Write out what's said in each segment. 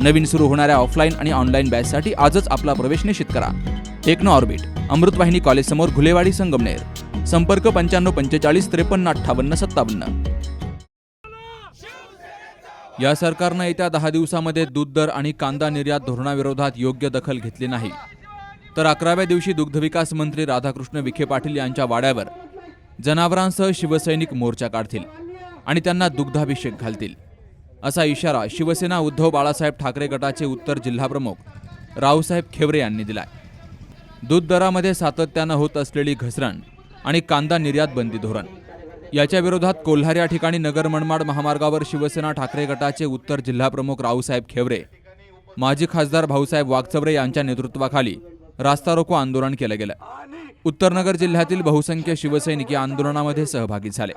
नवीन सुरू होणाऱ्या ऑफलाईन आणि ऑनलाईन बॅचसाठी आजच आपला प्रवेश निश्चित करा. टेक्नो ऑर्बिट अमृतवाहिनी कॉलेजसमोर घुलेवाडी संगमनेर. संपर्क पंच्याण्णव पंचेचाळीस त्रेपन्न अठ्ठावन्न सत्तावन्न. या सरकारनं येत्या दहा दिवसामध्ये दूध दर आणि कांदा निर्यात धोरणाविरोधात योग्य दखल घेतली नाही. तर अकराव्या दिवशी दुग्धविकास मंत्री राधाकृष्ण विखे पाटील यांच्या वाड्यावर जनावरांसह शिवसैनिक मोर्चा काढतील आणि त्यांना दुग्धाभिषेक घालतील. असा इशारा शिवसेना उद्धव बाळासाहेब ठाकरे गटाचे उत्तर जिल्हाप्रमुख रावसाहेब खेवरे यांनी दिलाय. दूध दरामध्ये सातत्यानं होत असलेली घसरण आणि कांदा निर्यात बंदी धोरण. याच्या विरोधात कोल्हार या ठिकाणी नगर मनमाड महामार्गावर शिवसेना ठाकरे गटाचे उत्तर जिल्हाप्रमुख रावसाहेब खेवरे माजी खासदार भाऊसाहेब वागचवरे यांच्या नेतृत्वाखाली रास्ता रोको आंदोलन केलं गेलं. उत्तरनगर जिल्ह्यातील बहुसंख्य शिवसैनिक या आंदोलनामध्ये सहभागी झाले.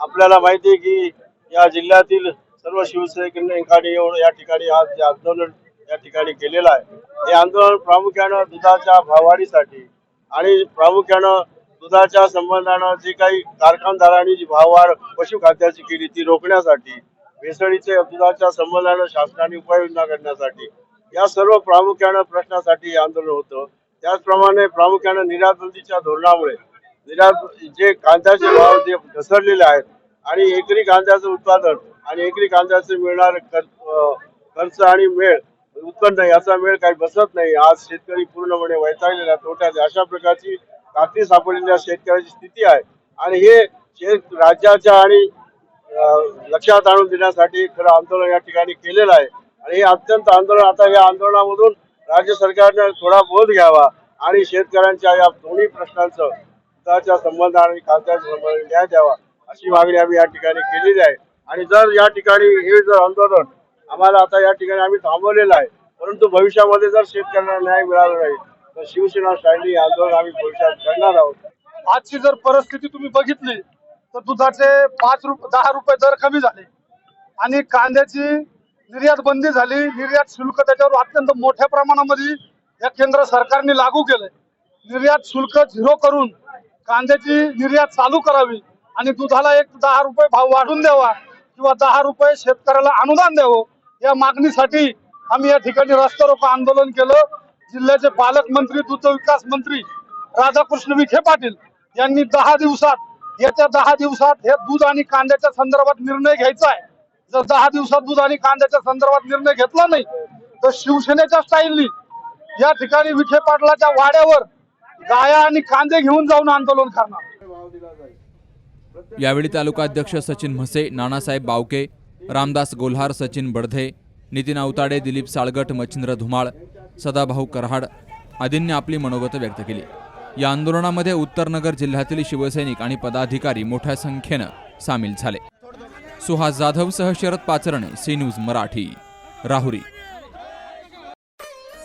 आपल्याला माहिती आहे की या जिल्ह्यातील सर्व शिवसैनिकांनी येऊन या ठिकाणी आज जे आंदोलन या ठिकाणी केलेलं आहे हे आंदोलन प्रामुख्यानं दुधाच्या भाववाढीसाठी आणि प्रामुख्यानं दुधाच्या संबंधानं जी काही कारखानदारांनी जी भाववाढ पशुखाद्याची केली ती रोखण्यासाठी भेसळीचे दुधाच्या संबंधानं शासनाने उपाययोजना करण्यासाठी या सर्व प्रामुख्यानं प्रश्नासाठी आंदोलन होतं. त्याचप्रमाणे प्रामुख्यानं निर्यात बंदीच्या धोरणामुळे जे कांद्याचे भाव जे घसरलेले आहेत आणि एकरी कांद्याचं उत्पादन आणि एकरी कांद्याचे मिळणार खर्च आणि मेळ उत्पन्न याचा मेळ काही बसत नाही. आज शेतकरी पूर्णपणे वैतागलेला तोट्यात अशा प्रकारची कापणी सापडलेल्या शेतकऱ्याची स्थिती आहे. आणि हे शेत राज्याच्या आणि लक्षात आणून देण्यासाठी खरं आंदोलन या ठिकाणी केलेलं आहे. आणि हे अत्यंत आंदोलन आता या आंदोलनामधून राज्य सरकारने थोडा बोध घ्यावा आणि शेतकऱ्यांच्या या दोन्ही प्रश्नांचं दुधाच्या संबंध आणि कांद्याच्या न्याय द्यावा अशी मागणी आम्ही या ठिकाणी केलेली आहे. आणि जर या ठिकाणी हे जर आंदोलन आम्हाला आता या ठिकाणी आम्ही थांबवलेलं आहे परंतु भविष्यामध्ये जर शेतकऱ्यांना न्याय मिळाला नाही तर शिवसेना शाळेने आंदोलन आम्ही भविष्यात करणार आहोत. आजची जर परिस्थिती तुम्ही बघितली तर दुधाचे पाच रुपये दहा रुपये दर कमी झाले. आणि कांद्याची निर्यात बंदी झाली निर्यात शुल्क त्याच्यावर अत्यंत मोठ्या प्रमाणामध्ये या केंद्र सरकारने लागू केलंय. निर्यात शुल्क झिरो करून कांद्याची निर्यात चालू करावी आणि दुधाला एक दहा रुपये भाव वाढून द्यावा किंवा दहा रुपये शेतकऱ्याला अनुदान द्यावं या मागणीसाठी आम्ही या ठिकाणी रस्ता रोको आंदोलन केलं. जिल्ह्याचे पालकमंत्री दुग्ध विकास मंत्री राधाकृष्ण विखे पाटील यांनी दहा दिवसात येत्या दहा दिवसात हे दूध आणि कांद्याच्या संदर्भात निर्णय घ्यायचा आहे. जर दहा दिवसात दूध आणि कांद्याच्या संदर्भात निर्णय घेतला नाही तर शिवसेनेच्या स्टाईलनी या ठिकाणी विखे पाटलाच्या वाड्यावर गाया आणि कांदे घेऊन जाऊन आंदोलन करणार. यावेळी तालुका अध्यक्ष सचिन म्हसे नानासाहेब बावके रामदास गोल्हार सचिन बडधे नितीन अवताडे दिलीप साळगट मच्छिंद्र धुमाळ सदाभाऊ कराड आदींनी आपली मनोगत व्यक्त केली. या आंदोलनामध्ये उत्तरनगर जिल्ह्यातील शिवसैनिक आणि पदाधिकारी मोठ्या संख्येनं सामील झाले. सुहास जाधवसह शरद पाचरणे सी न्यूज मराठी राहुरी.